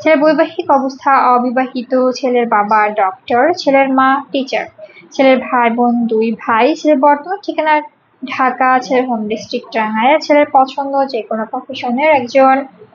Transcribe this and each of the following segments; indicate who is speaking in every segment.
Speaker 1: ছেলের বৈবাহিক অবস্থা অবিবাহিত, ছেলের বাবা ডক্টর ছেলের মা টিচার ছেলের ভাই বোন দুই ভাই, ছেলের বর্তমান ঠিকানা ঢাকা, ছেলের হোম ডিস্ট্রিক্ট টাঙ্গাইল ছেলের পছন্দ যে কোনো প্রফেশনের একজন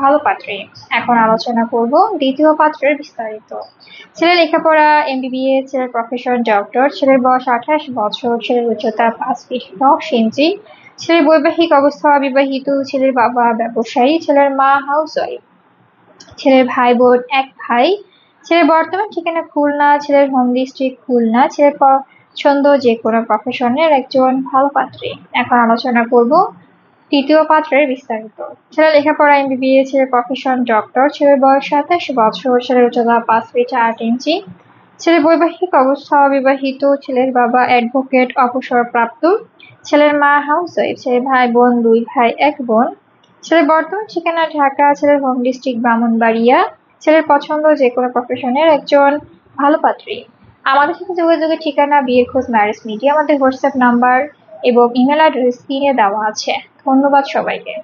Speaker 1: ভালো পাত্রী। এখন আলোচনা করব দ্বিতীয় পাত্রের বিস্তারিত। ছেলের লেখাপড়া এমবিবিএস ছেলের প্রফেশন ডক্টর ছেলের বয়স আঠাশ বছর, ছেলের উচ্চতা পাঁচ ফিট দশ ইঞ্চি, ছেলের বৈবাহিক অবস্থা বিবাহিত ছেলের বাবা ব্যবসায়ী, ছেলের মা হাউস ওয়াইফ ছেলের ভাই বোন এক ভাই। ছেলের বর্তমান ঠিকানা খুলনা, ছেলের হোম ডিস্ট্রিক্ট খুলনা, ছেলের পছন্দ যে কোনো প্রফেশনের একজন ভালো পাত্রী। এখন আলোচনা করব তৃতীয় পাত্রের বিস্তারিত। ছেলে লেখাপড়া এমবিবিএস ছেলের প্রফেশন ডক্টর ছেলের বয়স সাতাশ বছর, ছেলের উচ্চতা পাঁচ ফিট আট ইঞ্চি। ছেলের বৈবাহিক অবস্থা অবিবাহিত, ছেলের বাবা অ্যাডভোকেট অবসরপ্রাপ্ত। ছেলের মা হাউস ওয়াইফ ছেলের ভাই বোন দুই ভাই, এক বোন। ছেলের বর্তমান ঠিকানা ঢাকা, ছেলের হোম ডিস্ট্রিক্ট ব্রাহ্মণবাড়িয়া, ছেলের পছন্দ যে কোনো প্রফেশনের একজন ভালো পাত্রী। আমাদের সাথে যোগাযোগের ঠিকানা বিয়ের খোঁজ ম্যারেজ মিডিয়া আমাদের হোয়াটসঅ্যাপ নাম্বার এবং ইমেল অ্যাড্রেস স্ক্রিনে দেওয়া আছে। ধন্যবাদ সবাইকে।